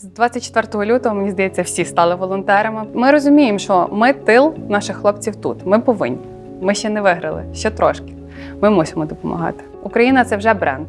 З 24 лютого, мені здається, всі стали волонтерами. Ми розуміємо, що ми тил наших хлопців тут. Ми повинні. Ми ще не виграли, ще трошки. Ми мусимо допомагати. Україна це вже бренд,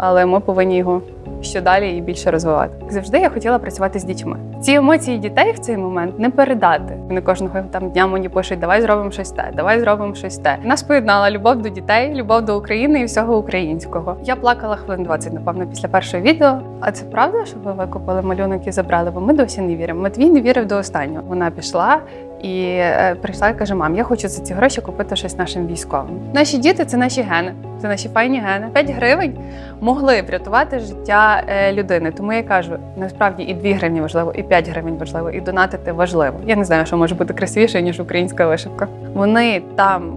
але ми повинні його що далі і більше розвивати. Завжди я хотіла працювати з дітьми. Ці емоції дітей в цей момент не передати. Вони кожного там дня мені пишуть, давай зробимо щось те, давай зробимо щось те. Нас поєднала любов до дітей, любов до України і всього українського. Я плакала хвилин 20, напевно, після першого відео. А це правда, що ви викупили малюнок і забрали? Бо ми досі не віримо. Матвій не вірив до останнього. Вона пішла. І е, прийшла і каже: мам, я хочу за ці гроші купити щось нашим військовим. Наші діти це наші гени, це наші файні гени. 5 гривень могли врятувати життя е, людини. Тому я кажу, насправді і 2 гривні важливо, і 5 гривень важливо, і донатити важливо. Я не знаю, що може бути красивіше, ніж українська вишивка. Вони там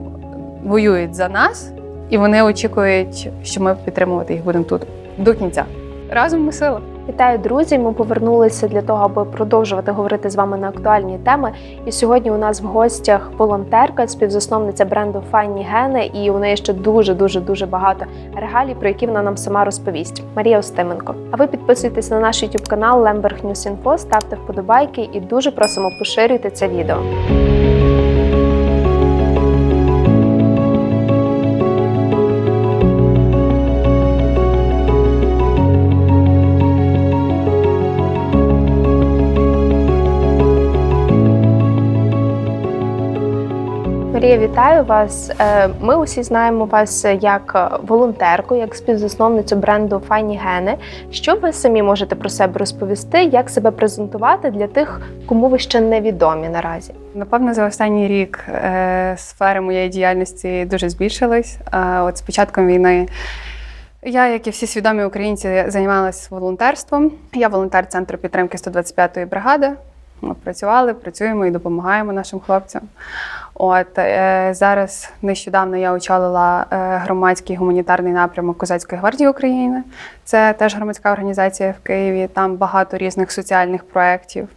воюють за нас, і вони очікують, що ми підтримувати їх будемо тут до кінця. Разом ми сила. Вітаю, друзі! Ми повернулися для того, аби продовжувати говорити з вами на актуальні теми. І сьогодні у нас в гостях волонтерка, співзасновниця бренду Файні Гени, і у неї ще дуже дуже дуже багато регалій, про які вона нам сама розповість. Марія Остименко. А ви підписуйтесь на наш YouTube канал Lemberg News Info, ставте вподобайки і дуже просимо поширюйте це відео. Марія, вітаю вас. Е, Ми усі знаємо вас як волонтерку, як співзасновницю бренду Файні Гени. Що ви самі можете про себе розповісти, як себе презентувати для тих, кому ви ще невідомі наразі? Напевно, за останній рік е, сфери моєї діяльності дуже збільшились. Е, от з початком війни я, як і всі свідомі українці, займалася волонтерством. Я волонтер центру підтримки 125-ї бригади. Ми працювали, працюємо і допомагаємо нашим хлопцям. От е, зараз нещодавно я очолила е, громадський гуманітарний напрямок Козацької гвардії України. Це теж громадська організація в Києві. Там багато різних соціальних проєктів.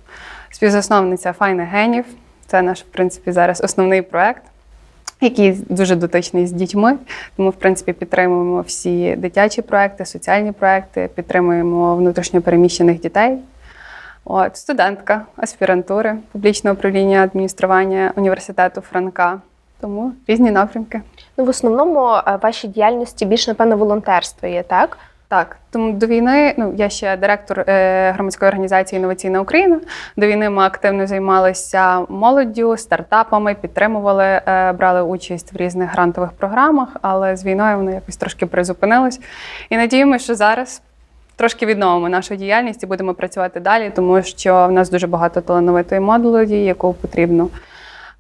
Співзасновниця Файне Генів. Це наш, в принципі, зараз основний проєкт, який дуже дотичний з дітьми. Тому, в принципі, підтримуємо всі дитячі проекти, соціальні проекти, підтримуємо внутрішньопереміщених дітей. От, студентка аспірантури публічного управління адміністрування університету Франка. Тому різні напрямки. Ну, в основному е, вашій діяльності більш напевно волонтерство є, так? Так, тому до війни ну я ще директор е, громадської організації Інноваційна Україна. До війни ми активно займалися молоддю, стартапами, підтримували, е, брали участь в різних грантових програмах, але з війною воно якось трошки призупинилось. І надіємося, що зараз трошки відновимо нашу діяльність і будемо працювати далі, тому що в нас дуже багато талановитої молоді, яку потрібно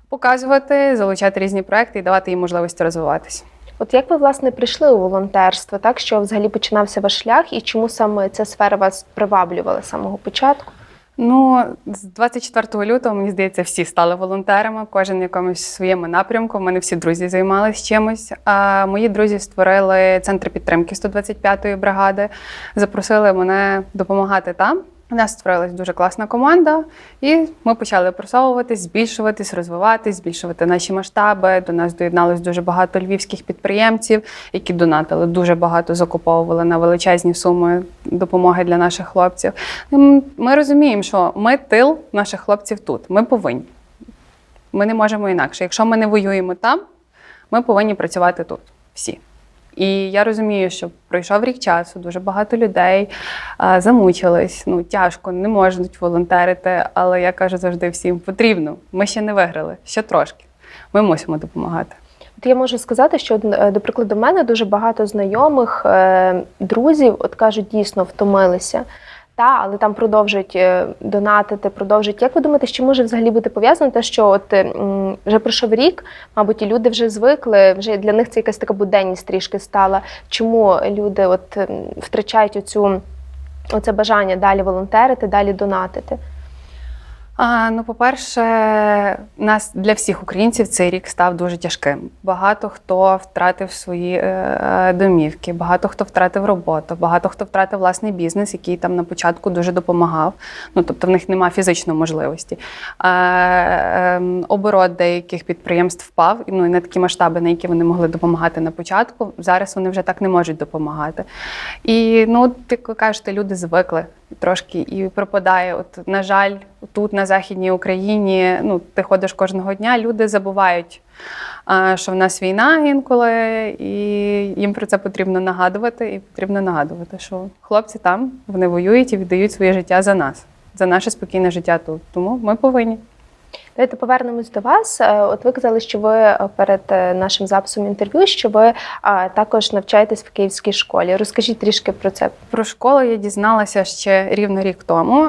показувати, залучати різні проекти і давати їм можливість розвиватися. От як ви власне прийшли у волонтерство, так що взагалі починався ваш шлях, і чому саме ця сфера вас приваблювала з самого початку? Ну, з 24 лютого, мені здається, всі стали волонтерами, кожен якомусь своєму напрямку. У мене всі друзі займалися чимось. А мої друзі створили центр підтримки 125-ї бригади, запросили мене допомагати там. У нас створилась дуже класна команда, і ми почали просовуватись, збільшуватись, розвиватись, збільшувати наші масштаби. До нас доєдналось дуже багато львівських підприємців, які донатили дуже багато, закуповували на величезні суми допомоги для наших хлопців. Ми розуміємо, що ми тил наших хлопців тут. Ми повинні. Ми не можемо інакше. Якщо ми не воюємо там, ми повинні працювати тут всі. І я розумію, що пройшов рік часу, дуже багато людей а, замучились. Ну тяжко, не можуть волонтерити. Але я кажу завжди всім потрібно. Ми ще не виграли, ще трошки. Ми мусимо допомагати. От я можу сказати, що е, до прикладу, в мене дуже багато знайомих е, друзів, от кажуть, дійсно втомилися. Та, але там продовжують е, донатити, продовжують. Як ви думаєте, що може взагалі бути пов'язано те, що от вже пройшов рік, мабуть, і люди вже звикли, вже для них це якась така буденність трішки стала. Чому люди от втрачають оцю оце бажання далі волонтерити, далі донатити? А, ну, по-перше, нас для всіх українців цей рік став дуже тяжким. Багато хто втратив свої е, домівки, багато хто втратив роботу, багато хто втратив власний бізнес, який там на початку дуже допомагав. Ну тобто в них немає фізичної можливості. Е, е, оборот деяких підприємств впав, ну і на такі масштаби, на які вони могли допомагати на початку. Зараз вони вже так не можуть допомагати. І ну, ви кажете, люди звикли трошки і пропадає. От, на жаль, тут на Західній Україні, ну, ти ходиш кожного дня, люди забувають, що в нас війна інколи, і їм про це потрібно нагадувати. І потрібно нагадувати, що хлопці там вони воюють і віддають своє життя за нас, за наше спокійне життя тут. Тому ми повинні. Давайте повернемось до вас. Е, От ви казали, що ви е, перед е, нашим записом інтерв'ю, що ви також навчаєтесь в київській школі. Розкажіть трішки про це. Про школу я дізналася ще рівно рік тому.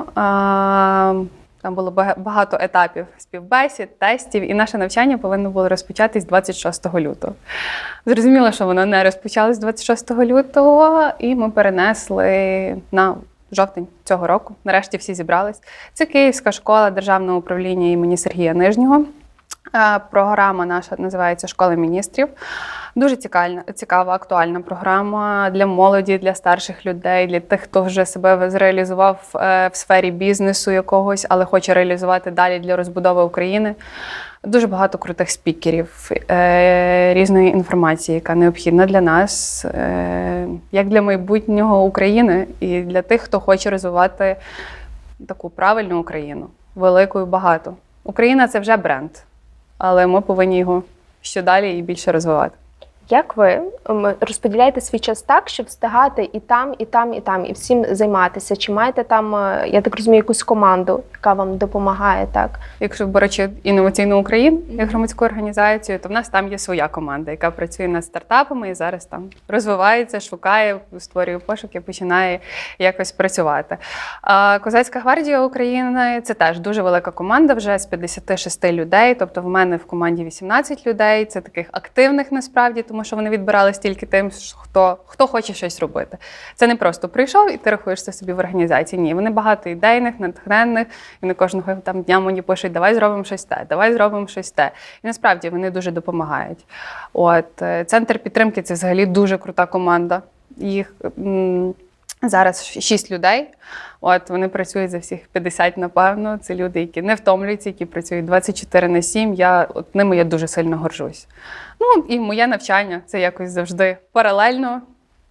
Там було багато етапів співбесід, тестів, і наше навчання повинно було розпочатись 26 лютого. Зрозуміло, що воно не розпочалось 26 лютого, і ми перенесли на жовтень цього року. Нарешті всі зібрались. Це Київська школа державного управління імені Сергія Нижнього. Е, Програма наша називається Школа міністрів. Дуже цікава, цікава, актуальна програма для молоді, для старших людей, для тих, хто вже себе зреалізував е, в сфері бізнесу якогось, але хоче реалізувати далі для розбудови України. Дуже багато крутих спікерів, е, різної інформації, яка необхідна для нас, е, як для майбутнього України, і для тих, хто хоче розвивати таку правильну Україну, велику і багату. Україна це вже бренд, але ми повинні його ще далі і більше розвивати. Як ви розподіляєте свій час так, щоб встигати і там, і там, і там, і всім займатися? Чи маєте там, е, я так розумію, якусь команду, яка вам допомагає так? Якщо беручи інноваційну Україну як громадську організацію, то в нас там є своя команда, яка працює над стартапами і зараз там розвивається, шукає, створює пошуки, починає якось працювати. А Козацька гвардія України це теж дуже велика команда, вже з 56 людей. Тобто, в мене в команді 18 людей. Це таких активних насправді, тому що вони відбирались тільки тим, хто, хто хоче щось робити. Це не просто прийшов і ти рахуєшся собі в організації. Ні, вони багато ідейних, натхненних, і не кожного там дня мені пишуть, давай зробимо щось те, давай зробимо щось те. І насправді вони дуже допомагають. От е, центр підтримки це взагалі дуже крута команда. Їх зараз шість людей. От вони працюють за всіх 50, напевно. Це люди, які не втомлюються, які працюють 24 на 7. Я от ними я дуже сильно горжусь. Ну і моє навчання це якось завжди паралельно.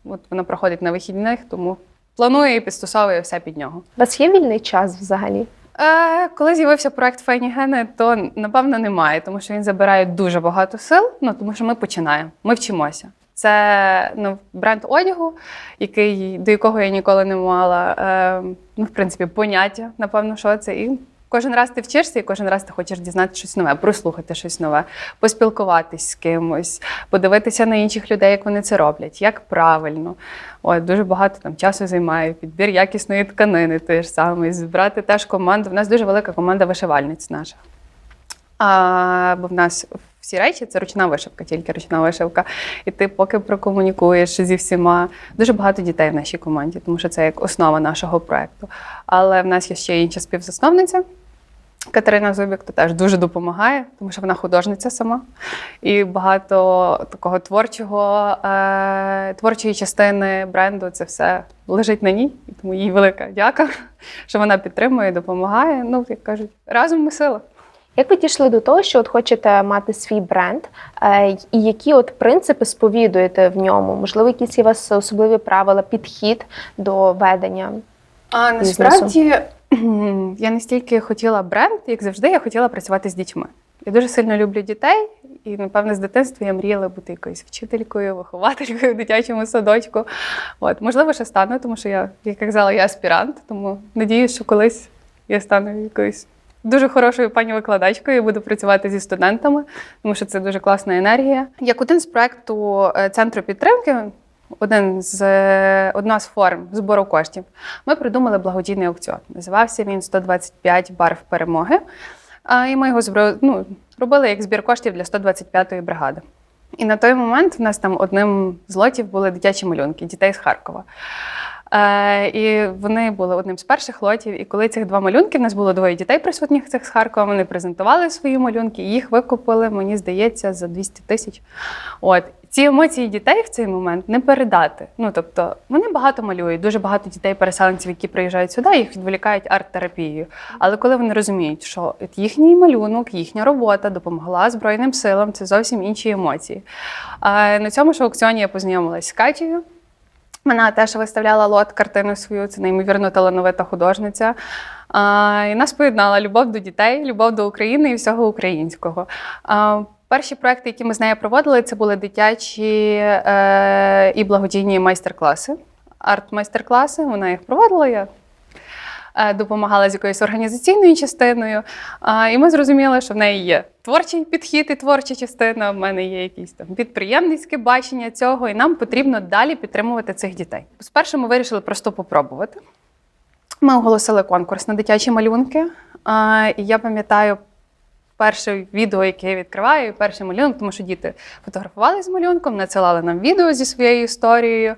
От воно проходить на вихідних, тому планую і підстосовую все під нього. У вас є вільний час взагалі? Е, коли з'явився проект Гени, то напевно немає, тому що він забирає дуже багато сил. Ну тому що ми починаємо, ми вчимося. Це ну, бренд одягу, який, до якого я ніколи не мала е, ну, в принципі, поняття, напевно, що це. І кожен раз ти вчишся, і кожен раз ти хочеш дізнатися щось нове, прослухати щось нове, поспілкуватись з кимось, подивитися на інших людей, як вони це роблять, як правильно. От, дуже багато там часу займає підбір якісної тканини, той ж самий, збирати теж команду. У нас дуже велика команда вишивальниць наших. А, бо в нас всі речі це ручна вишивка, тільки ручна вишивка. І ти поки прокомунікуєш зі всіма. Дуже багато дітей в нашій команді, тому що це як основа нашого проекту. Але в нас є ще інша співзасновниця. Катерина Зубік то теж дуже допомагає, тому що вона художниця сама. І багато такого творчого, е, творчої частини бренду це все лежить на ній. Тому їй велика дяка, що вона підтримує, допомагає. Ну, як кажуть, разом ми сила. Як ви дійшли до того, що от хочете мати свій бренд, е, і які от принципи сповідуєте в ньому? Можливо, якісь є у вас особливі правила, підхід до ведення? А Бізнесу. насправді я не стільки хотіла бренд, як завжди, я хотіла працювати з дітьми. Я дуже сильно люблю дітей, і, напевне, з дитинства я мріяла бути якоюсь вчителькою, вихователькою в дитячому садочку. От, можливо, ще стану, тому що я, як я казала, я аспірант, тому надіюсь, що колись я стану якоюсь дуже хорошою пані викладачкою буду працювати зі студентами, тому що це дуже класна енергія. Як один з проекту е, центру підтримки, один з е, одна з форм збору коштів, ми придумали благодійний аукціон. Називався він 125 барв перемоги. І ми його ну, робили як збір коштів для 125-ї бригади. І на той момент в нас там одним з лотів були дитячі малюнки, дітей з Харкова. Е, і вони були одним з перших лотів. І коли цих два малюнки, в нас було двоє дітей присутніх цих з Харкова, вони презентували свої малюнки, їх викупили, мені здається, за 200 тисяч. От. Ці емоції дітей в цей момент не передати. Ну тобто вони багато малюють, дуже багато дітей-переселенців, які приїжджають сюди, їх відволікають арт-терапією. Але коли вони розуміють, що їхній малюнок, їхня робота допомогла Збройним силам, це зовсім інші емоції. А на цьому ж аукціоні я познайомилась з Катєю. Вона теж виставляла лот картину свою, це неймовірно талановита художниця. А, і нас поєднала любов до дітей, любов до України і всього українського. А, перші проекти, які ми з нею проводили, це були дитячі е, і благодійні майстер-класи, арт-майстер-класи. Вона їх проводила. Я допомагала з якоюсь організаційною частиною. І ми зрозуміли, що в неї є творчий підхід і творча частина. В мене є якісь там підприємницьке бачення цього, і нам потрібно далі підтримувати цих дітей. Спершу ми вирішили просто попробувати. Ми оголосили конкурс на дитячі малюнки. І я пам'ятаю перше відео, яке я відкриваю, перший малюнок, тому що діти фотографували з малюнком, надсилали нам відео зі своєю історією.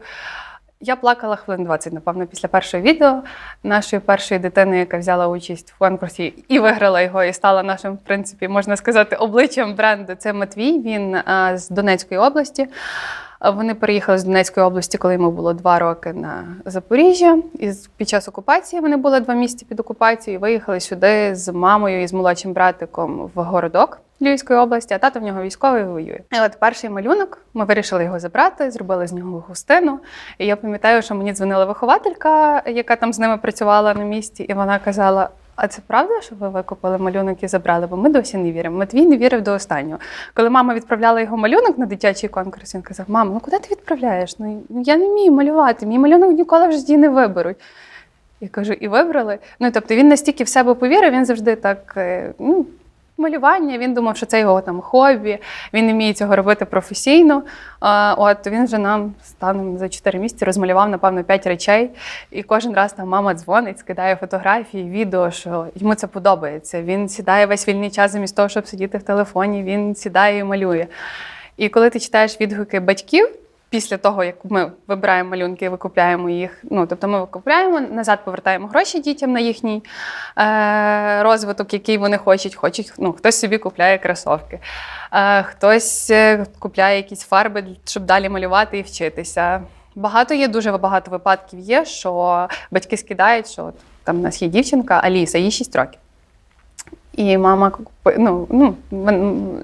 Я плакала хвилин 20, напевно, після першого відео нашої першої дитини, яка взяла участь в конкурсі і виграла його, і стала нашим, в принципі, можна сказати, обличчям бренду. Це Матвій. Він а, з Донецької області. Вони переїхали з Донецької області, коли йому було два роки на Запоріжжя. І під час окупації вони були два місяці під окупацією. і Виїхали сюди з мамою і з молодшим братиком в городок Львівської області, а тато в нього військовий воює. І от перший малюнок ми вирішили його забрати, зробили з нього густину. І я пам'ятаю, що мені дзвонила вихователька, яка там з ними працювала на місці, і вона казала. А це правда, що ви викупили малюнок і забрали? Бо ми досі не віримо. Матвій не вірив до останнього. Коли мама відправляла його малюнок на дитячий конкурс, він казав: Мама, ну куди ти відправляєш? Ну ну, я не вмію малювати. Мій малюнок ніколи в житті не виберуть. Я кажу, і вибрали. Ну тобто він настільки в себе повірив, він завжди так. е, Ну, Малювання, він думав, що це його там хобі, він не вміє цього робити професійно. От він вже нам станом за 4 місяці розмалював, напевно, 5 речей. І кожен раз там мама дзвонить, скидає фотографії, відео, що йому це подобається. Він сідає весь вільний час замість того, щоб сидіти в телефоні, він сідає і малює. І коли ти читаєш відгуки батьків, після того, як ми вибираємо малюнки викупляємо їх, ну тобто ми викупляємо, назад повертаємо гроші дітям на їхній е, розвиток, який вони хочуть. Хочуть, ну, хтось собі купляє кросовки, е, хтось е, купляє якісь фарби, щоб далі малювати і вчитися. Багато є, дуже багато випадків є, що батьки скидають, що от, там у нас є дівчинка Аліса, їй 6 років. І мама ну, ну,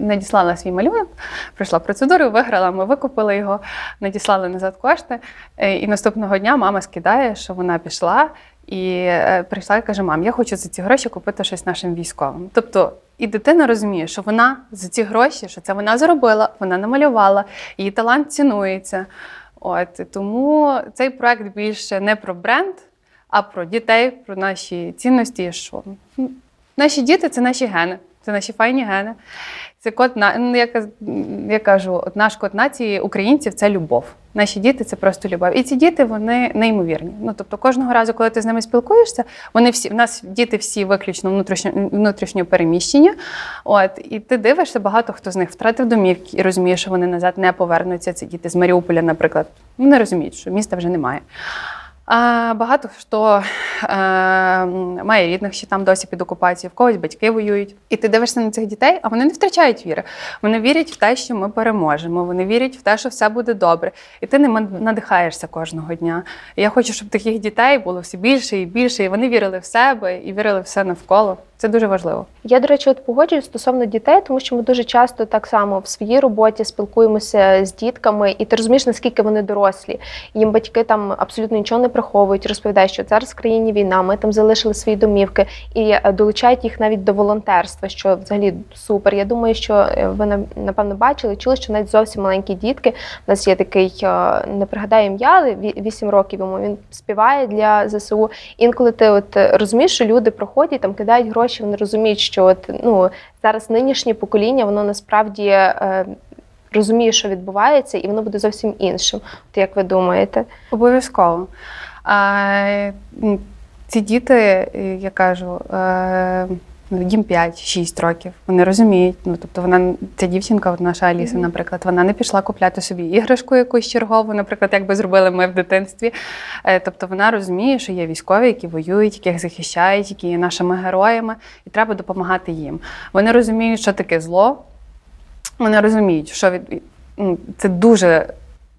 надіслала свій малюнок, пройшла процедуру, виграла, ми викупили його, надіслали назад кошти. Е, І наступного дня мама скидає, що вона пішла і е, прийшла і каже: Мам, я хочу за ці гроші купити щось нашим військовим. Тобто, і дитина розуміє, що вона за ці гроші, що це вона заробила, вона намалювала, її талант цінується. От тому цей проект більше не про бренд, а про дітей, про наші цінності. Що м, наші діти це наші гени, це наші файні гени. Це код на ну, я, я кажу, от наш код нації українців це любов. Наші діти це просто любов. І ці діти вони неймовірні. Ну тобто, кожного разу, коли ти з ними спілкуєшся, вони всі в нас діти всі виключно внутрішньо внутрішньо переміщені. От і ти дивишся, багато хто з них втратив домівки і розуміє, що вони назад не повернуться. Це діти з Маріуполя, наприклад. Вони розуміють, що міста вже немає. А багато хто е, має рідних, що там досі під окупацією, в когось батьки воюють. І ти дивишся на цих дітей, а вони не втрачають віри. Вони вірять в те, що ми переможемо. Вони вірять в те, що все буде добре. І ти ними надихаєшся кожного дня. І я хочу, щоб таких дітей було все більше і більше. І вони вірили в себе і вірили все навколо. Це дуже важливо. Я, до речі, от погоджуюсь стосовно дітей, тому що ми дуже часто так само в своїй роботі спілкуємося з дітками, і ти розумієш, наскільки вони дорослі. Їм батьки там абсолютно нічого не приховують, розповідають, що зараз в країні війна, ми там залишили свої домівки і е, долучають їх навіть до волонтерства, що взагалі супер. Я думаю, що е, ви напевно бачили, чули, що навіть зовсім маленькі дітки. У нас є такий, е, не пригадаю ім'я, але ві- 8 років йому він співає для ЗСУ. Інколи ти от розумієш, що люди проходять, там кидають гроші, вони розуміють, що от, ну, зараз нинішнє покоління, воно насправді розуміє, що відбувається, і воно буде зовсім іншим. От як ви думаєте? Обов'язково. А, ці діти, е, я кажу, е, ну, їм 5-6 років. Вони розуміють. Ну тобто вона ця дівчинка, от наша Аліса, наприклад, вона не пішла купляти собі іграшку якусь чергову, наприклад, як би зробили ми в дитинстві. Е, Тобто вона розуміє, що є військові, які воюють, яких захищають, які є нашими героями, і треба допомагати їм. Вони розуміють, що таке зло. Вони розуміють, що від ну, це дуже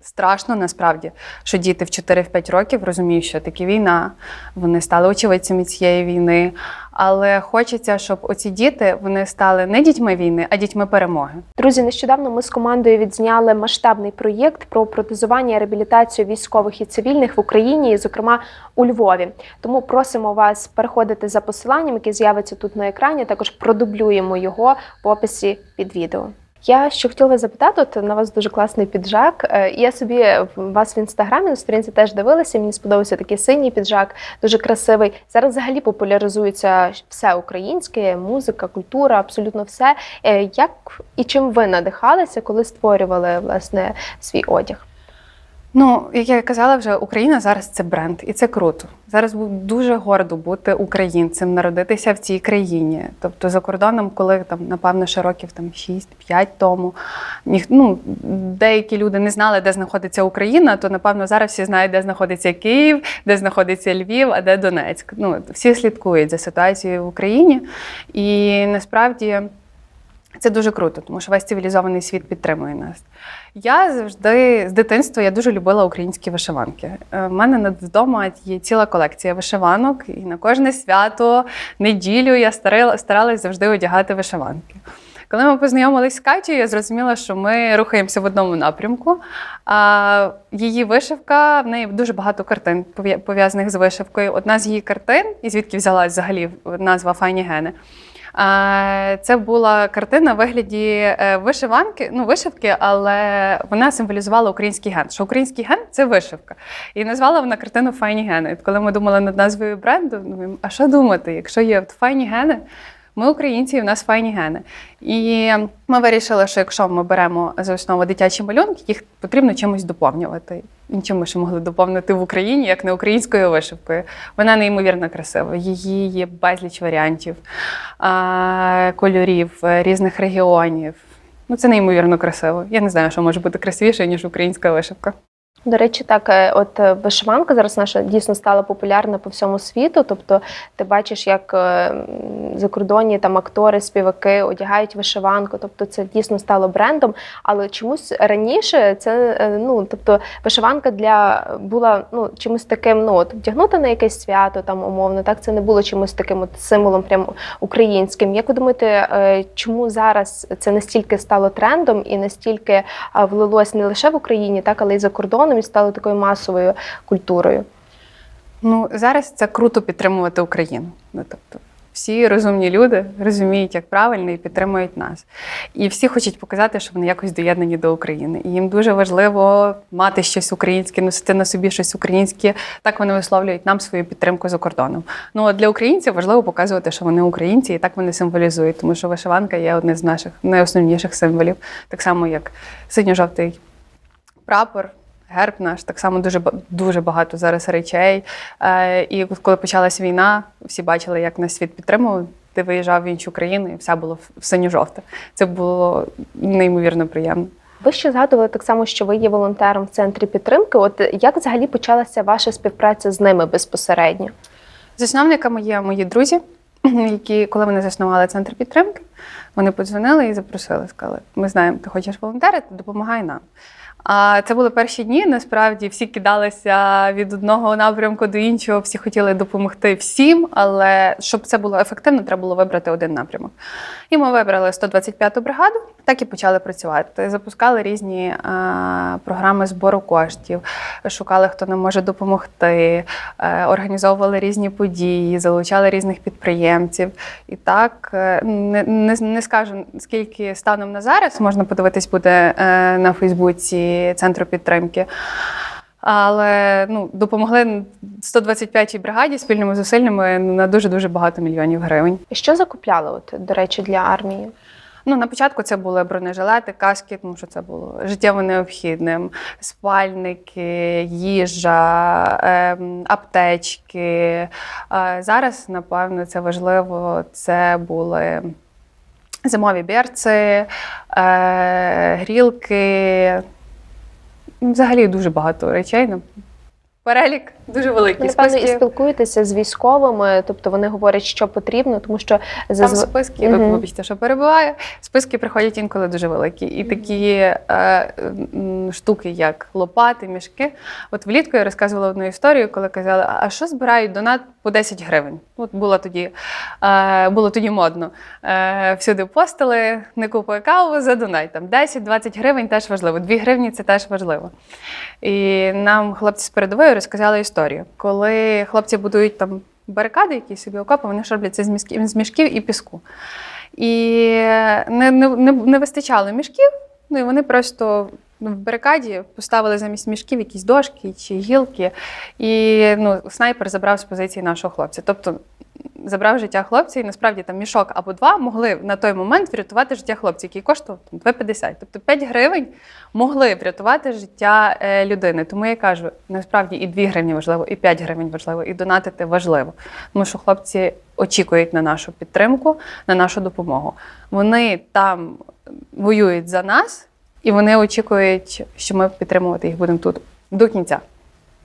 страшно насправді, що діти в 4-5 років розуміють, що таке війна, вони стали очевидцями цієї війни. Але хочеться, щоб оці діти вони стали не дітьми війни, а дітьми перемоги. Друзі, нещодавно ми з командою відзняли масштабний проєкт про протезування і реабілітацію військових і цивільних в Україні, і, зокрема у Львові. Тому просимо вас переходити за посиланням, яке з'явиться тут на екрані. Також продублюємо його в описі під відео. Я що хотіла вас запитати, от на вас дуже класний піджак. Е, Я собі вас в інстаграмі на сторінці теж дивилася. Мені сподобався такий синій піджак, дуже красивий. Зараз взагалі популяризується все українське, музика, культура, абсолютно все. Е, Як і чим ви надихалися, коли створювали власне свій одяг? Ну, як я казала, вже Україна зараз це бренд, і це круто. Зараз дуже гордо бути українцем, народитися в цій країні. Тобто за кордоном, коли там, напевно, ще років там 6-5 тому, ніх, ну, деякі люди не знали, де знаходиться Україна, то напевно зараз всі знають, де знаходиться Київ, де знаходиться Львів, а де Донецьк. Ну, всі слідкують за ситуацією в Україні. І насправді. Це дуже круто, тому що весь цивілізований світ підтримує нас. Я завжди з дитинства я дуже любила українські вишиванки. У мене над вдома є ціла колекція вишиванок, і на кожне свято, неділю я старила, старалась завжди одягати вишиванки. Коли ми познайомились з Катєю, я зрозуміла, що ми рухаємося в одному напрямку. А її вишивка, в неї дуже багато картин пов'язаних з вишивкою. Одна з її картин, і звідки взялась взагалі назва Файні Гени. Це була картина в вигляді е, вишиванки, ну вишивки, але вона символізувала український ген. Що український ген це вишивка. І назвала вона картину Файні гени. І коли ми думали над назвою бренду, думаємо, а що думати, якщо є файні гени? Ми українці, і в нас файні гени. І ми вирішили, що якщо ми беремо за основу дитячі малюнки, їх потрібно чимось доповнювати. Нічим ми ще могли доповнити в Україні, як не українською вишивкою. Вона неймовірно красива. Її є безліч варіантів, кольорів, е, різних регіонів. Ну, це неймовірно красиво. Я не знаю, що може бути красивіше, ніж українська вишивка. До речі, так, е, от е, вишиванка зараз наша дійсно стала популярна по всьому світу. Тобто, ти бачиш, як е, закордонні там актори, співаки одягають вишиванку. Тобто, це дійсно стало брендом. Але чомусь раніше це ну, тобто, вишиванка для була ну чимось таким, ну от вдягнути на якесь свято, там умовно, так це не було чимось таким от символом, прям українським. Як ви думаєте, чому зараз це настільки стало трендом і настільки влилось не лише в Україні, так але й за кордоном і стало такою масовою культурою. Ну, зараз це круто підтримувати Україну. Ну, тобто, всі розумні люди розуміють, як правильно, і підтримують нас. І всі хочуть показати, що вони якось доєднані до України. І їм дуже важливо мати щось українське, носити на собі щось українське. Так вони висловлюють нам свою підтримку за кордоном. Ну а для українців важливо показувати, що вони українці, і так вони символізують, тому що вишиванка є одне з наших найосновніших символів, так само як синьо-жовтий прапор. Герб наш так само дуже дуже багато зараз речей. Е, і коли почалась війна, всі бачили, як нас світ підтримував. Ти виїжджав в іншу країну, і все було в- синьо-жовте. Це було неймовірно приємно. Ви ще згадували так само, що ви є волонтером в центрі підтримки. От як взагалі почалася ваша співпраця з ними безпосередньо? Засновниками є мої друзі, які, коли вони заснували центр підтримки, вони подзвонили і запросили. Сказали: ми знаємо, ти хочеш волонтерити, допомагай нам. А це були перші дні. Насправді всі кидалися від одного напрямку до іншого, всі хотіли допомогти всім, але щоб це було ефективно, треба було вибрати один напрямок. І ми вибрали 125-ту бригаду, так і почали працювати. Запускали різні е, програми збору коштів, шукали, хто нам може допомогти, е, організовували різні події, залучали різних підприємців. І так е, не, не, не скажу скільки станом на зараз можна подивитись буде е, на Фейсбуці центру підтримки. Але ну, допомогли 125-й бригаді спільними зусиллями на дуже дуже багато мільйонів гривень. І Що закупляли, от до речі, для армії? Ну, на початку це були бронежилети, каски, тому що це було життєво необхідним. Спальники, їжа, ем, аптечки. Е, Зараз, напевно, це важливо. Це були зимові берці, е, грілки. Взагалі дуже багато речей. Ну, Перелік дуже Ви, великий. напевно, і спілкуєтеся з військовими, тобто вони говорять, що потрібно, тому що там списки, от, вибачте, що перебуваю. Списки приходять інколи дуже великі. І такі е, штуки, як лопати, мішки. От влітку я розказувала одну історію, коли казали, а що збирають донат по 10 гривень? От було тоді, е, було тоді модно. Е, всюди постили, не купує каву, задонай. Там 10-20 гривень теж важливо. 2 гривні це теж важливо. І нам хлопці з передової розказали історію, коли хлопці будують там барикади, якісь собі окопи, вони ж роблять це з мішків, з мішків і піску. І не, не, не, не вистачало мішків, ну і вони просто в барикаді поставили замість мішків якісь дошки чи гілки. І ну, снайпер забрав з позиції нашого хлопця. Тобто забрав життя хлопця, і насправді там мішок або два могли на той момент врятувати життя хлопця, який коштував там, 2,50. Тобто 5 гривень могли врятувати життя е, людини. Тому я кажу, насправді і 2 гривні важливо, і 5 гривень важливо, і донатити важливо. Тому що хлопці очікують на нашу підтримку, на нашу допомогу. Вони там воюють за нас, і вони очікують, що ми підтримувати їх будемо тут до кінця.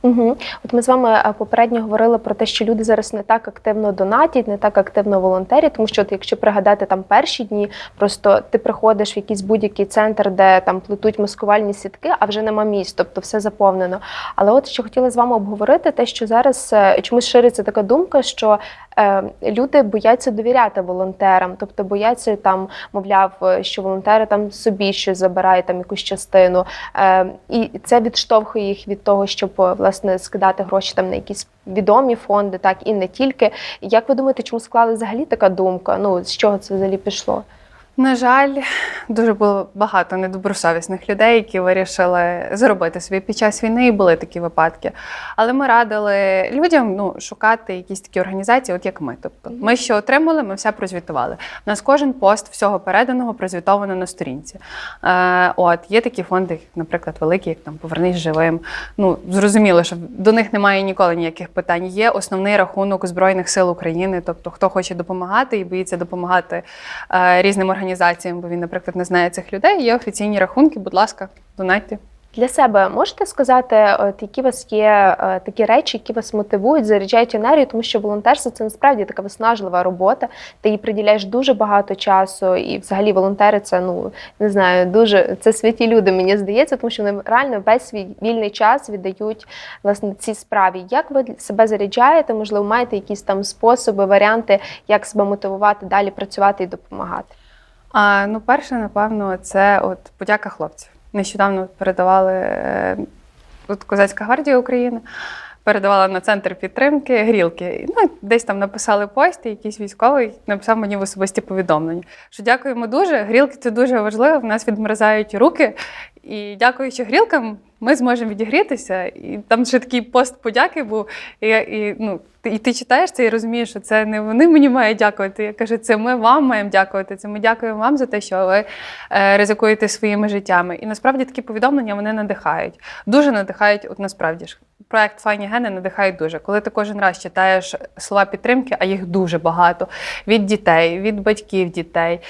Угу. От ми з вами е, попередньо говорили про те, що люди зараз не так активно донатять, не так активно волонтерять, тому що, от, якщо пригадати там перші дні, просто ти приходиш в якийсь будь-який центр, де там плетуть маскувальні сітки, а вже нема місць, тобто все заповнено. Але от що хотіла з вами обговорити, те, що зараз е, чомусь шириться така думка, що е, люди бояться довіряти волонтерам, тобто бояться там, мовляв, е, що волонтери там собі щось забирають, там якусь частину. Е, і це відштовхує їх від того, щоб е, власне скидати гроші там на якісь відомі фонди, так і не тільки. Як ви думаєте, чому склали взагалі така думка? Ну з чого це взагалі пішло? На жаль, дуже було багато недобросовісних людей, які вирішили заробити собі під час війни, і були такі випадки. Але ми радили людям ну, шукати якісь такі організації, от як ми. Тобто, ми що отримали, ми все прозвітували. У нас кожен пост всього переданого прозвітовано на сторінці. Е, от є такі фонди, як, наприклад, великі, як там Повернись живим. Ну зрозуміло, що до них немає ніколи ніяких питань. Є основний рахунок Збройних сил України. Тобто, хто хоче допомагати і боїться допомагати е, різним організаціям, бо він, наприклад, не знає цих людей. Є офіційні рахунки. Будь ласка, донайте. Для себе можете сказати, от які у вас є е, такі речі, які вас мотивують, заряджають енергію, тому що волонтерство це насправді така виснажлива робота. Ти їй приділяєш дуже багато часу, і взагалі волонтери це ну не знаю, дуже це святі люди, мені здається, тому що вони реально весь свій вільний час віддають власне цій справі. Як ви себе заряджаєте? Можливо, маєте якісь там способи, варіанти, як себе мотивувати далі працювати і допомагати? А ну, перше, напевно, це от подяка хлопців. Нещодавно передавали е, от Козацька гвардія України. Передавала на центр підтримки грілки. Ну, десь там написали пост, і якийсь військовий написав мені в особисті повідомлення. Що дякуємо дуже. Грілки це дуже важливо. В нас відмерзають руки. І дякуючи грілкам, ми зможемо відігрітися. І там ще такий пост подяки був. І, і, ну, і ти читаєш це і розумієш, що це не вони мені мають дякувати. Я кажу, це ми вам маємо дякувати. Це ми дякуємо вам за те, що ви е, ризикуєте своїми життями. І насправді такі повідомлення вони надихають. Дуже надихають, от насправді ж. Проект Файні Гени надихає дуже. Коли ти кожен раз читаєш слова підтримки, а їх дуже багато від дітей, від батьків дітей.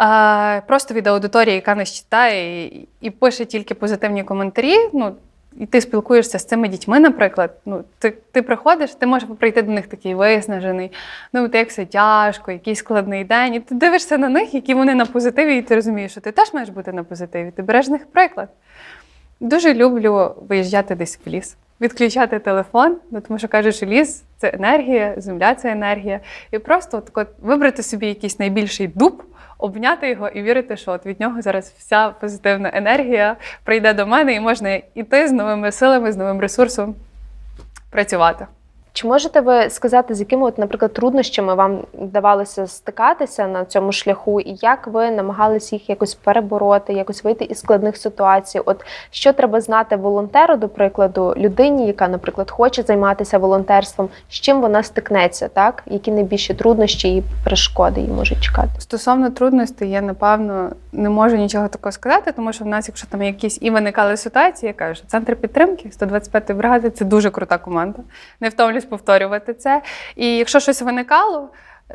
Е, Просто від аудиторії, яка нас читає і, і пише тільки позитивні коментарі. Ну, і ти спілкуєшся з цими дітьми, наприклад. Ну, ти, ти приходиш, ти можеш прийти до них такий виснажений, ну от як все тяжко, якийсь складний день. І ти дивишся на них, які вони на позитиві, і ти розумієш, що ти теж маєш бути на позитиві. Ти береш з них приклад. Дуже люблю виїжджати десь в ліс, відключати телефон, ну, тому що кажуть, що ліс це енергія, земля це енергія. І просто от, от вибрати собі якийсь найбільший дуб, обняти його і вірити, що от від нього зараз вся позитивна енергія прийде до мене, і можна іти з новими силами, з новим ресурсом працювати. Чи можете ви сказати, з якими, от, наприклад, труднощами вам вдавалося стикатися на цьому шляху, і як ви намагалися їх якось перебороти, якось вийти із складних ситуацій? От що треба знати волонтеру, до прикладу, людині, яка, наприклад, хоче займатися волонтерством, з чим вона стикнеться, так? Які найбільші труднощі і перешкоди її можуть чекати? Стосовно трудностей, я напевно не можу нічого такого сказати, тому що в нас, якщо там якісь і виникали ситуації, я кажу, що центр підтримки 125-ї бригади це дуже крута команда. Не втомлюсь повторювати це. І якщо щось виникало,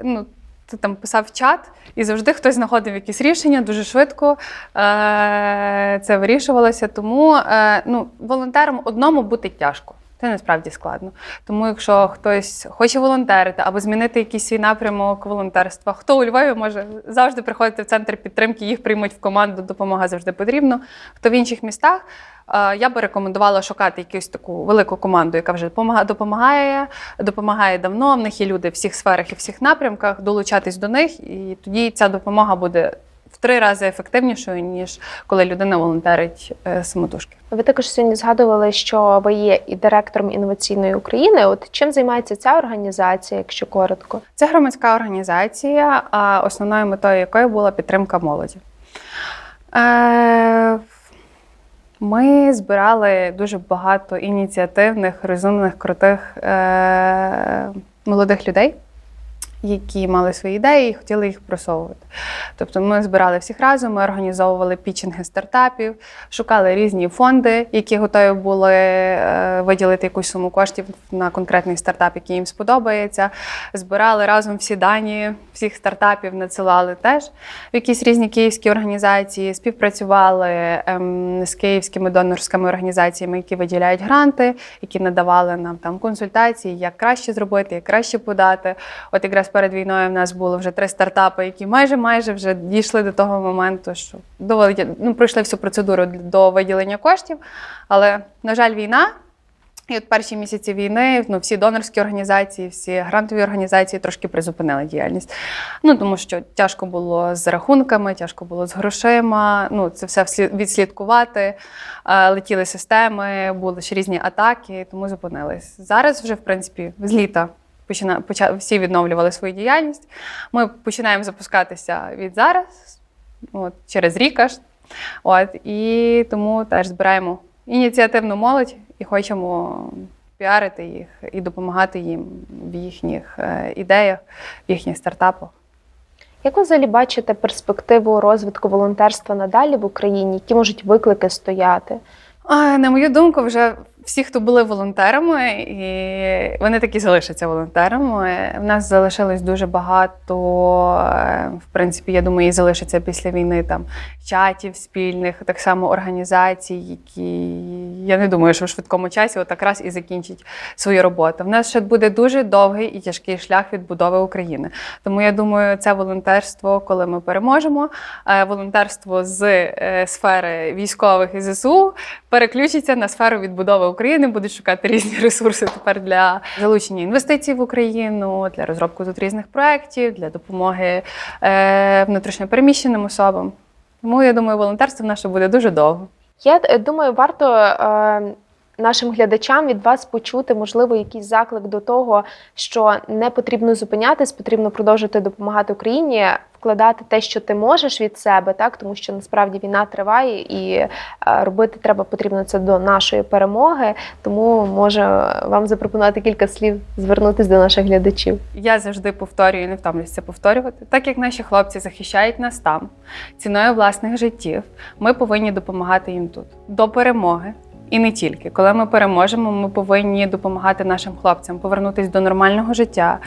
ну. Ти там писав чат, і завжди хтось знаходив якісь рішення дуже швидко е- це вирішувалося. Тому е- ну, волонтером одному бути тяжко. Це насправді складно. Тому, якщо хтось хоче волонтерити або змінити якийсь свій напрямок волонтерства, хто у Львові може завжди приходити в центр підтримки, їх приймуть в команду, допомога завжди потрібно. Хто в інших містах, е, я би рекомендувала шукати якусь таку велику команду, яка вже допомагає, допомагає давно. В них є люди в всіх сферах і всіх напрямках, долучатись до них, і тоді ця допомога буде в три рази ефективнішою, ніж коли людина волонтерить е, самотужки. Ви також сьогодні згадували, що ви є і директором інноваційної України. От чим займається ця організація, якщо коротко? Це громадська організація, а основною метою якої була підтримка молоді. Е, Ми збирали дуже багато ініціативних, розумних, крутих е, молодих людей, які мали свої ідеї і хотіли їх просовувати. Тобто ми збирали всіх разом, ми організовували пічинги стартапів, шукали різні фонди, які готові були е, виділити якусь суму коштів на конкретний стартап, який їм сподобається. Збирали разом всі дані всіх стартапів, надсилали теж в якісь різні київські організації, співпрацювали ем, з київськими донорськими організаціями, які виділяють гранти, які надавали нам там консультації, як краще зробити, як краще подати. От якраз перед війною в нас було вже три стартапи, які майже майже вже дійшли до того моменту, що до ну, пройшли всю процедуру до виділення коштів. Але, на жаль, війна. І от перші місяці війни ну, всі донорські організації, всі грантові організації трошки призупинили діяльність. Ну тому що тяжко було з рахунками, тяжко було з грошима. Ну це все відслідкувати. Летіли системи, були ще різні атаки, тому зупинились. Зараз вже в принципі з літа почина, поча, всі відновлювали свою діяльність. Ми починаємо запускатися від зараз, от, через рік аж. От, і тому теж збираємо ініціативну молодь і хочемо піарити їх і допомагати їм в їхніх е, ідеях, в їхніх стартапах. Як ви взагалі бачите перспективу розвитку волонтерства надалі в Україні? Які можуть виклики стояти? На мою думку, вже всі, хто були волонтерами, і вони такі залишаться волонтерами. У нас залишилось дуже багато, е, в принципі, я думаю, і залишиться після війни там чатів спільних, так само організацій, які я не думаю, що в швидкому часі отак раз і закінчать свою роботу. В нас ще буде дуже довгий і тяжкий шлях відбудови України. Тому я думаю, це волонтерство, коли ми переможемо, е, волонтерство з е, сфери військових і ЗСУ переключиться на сферу відбудови України, будуть шукати різні ресурси тепер для залучення інвестицій в Україну, для розробки тут різних проєктів, для допомоги е, внутрішньопереміщеним особам. Тому я думаю, волонтерство наше буде дуже довго. Я е, думаю, варто е, нашим глядачам від вас почути, можливо, якийсь заклик до того, що не потрібно зупинятись, потрібно продовжувати допомагати Україні, вкладати те, що ти можеш від себе, так тому що насправді війна триває і е, робити треба потрібно це до нашої перемоги. Тому може вам запропонувати кілька слів, звернутися до наших глядачів. Я завжди повторюю не втомлюсь це повторювати. Так як наші хлопці захищають нас там ціною власних життів, ми повинні допомагати їм тут до перемоги. І не тільки. Коли ми переможемо, ми повинні допомагати нашим хлопцям повернутися до нормального життя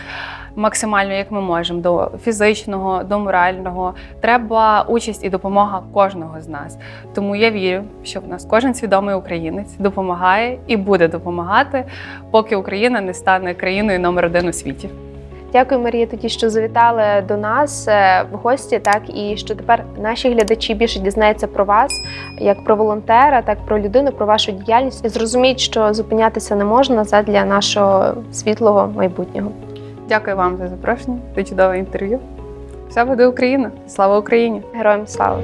максимально як ми можемо, до фізичного, до морального. Треба участь і допомога кожного з нас. Тому я вірю, що в нас кожен свідомий українець допомагає і буде допомагати, поки Україна не стане країною номер один у світі. Дякую, Марія, тоді, що завітали до нас е, в гості, так і що тепер наші глядачі більше дізнаються про вас, як про волонтера, так про людину, про вашу діяльність і зрозуміють, що зупинятися не можна задля нашого світлого майбутнього. Дякую вам за запрошення. Це чудове інтерв'ю. Все буде Україна! Слава Україні! Героям слава!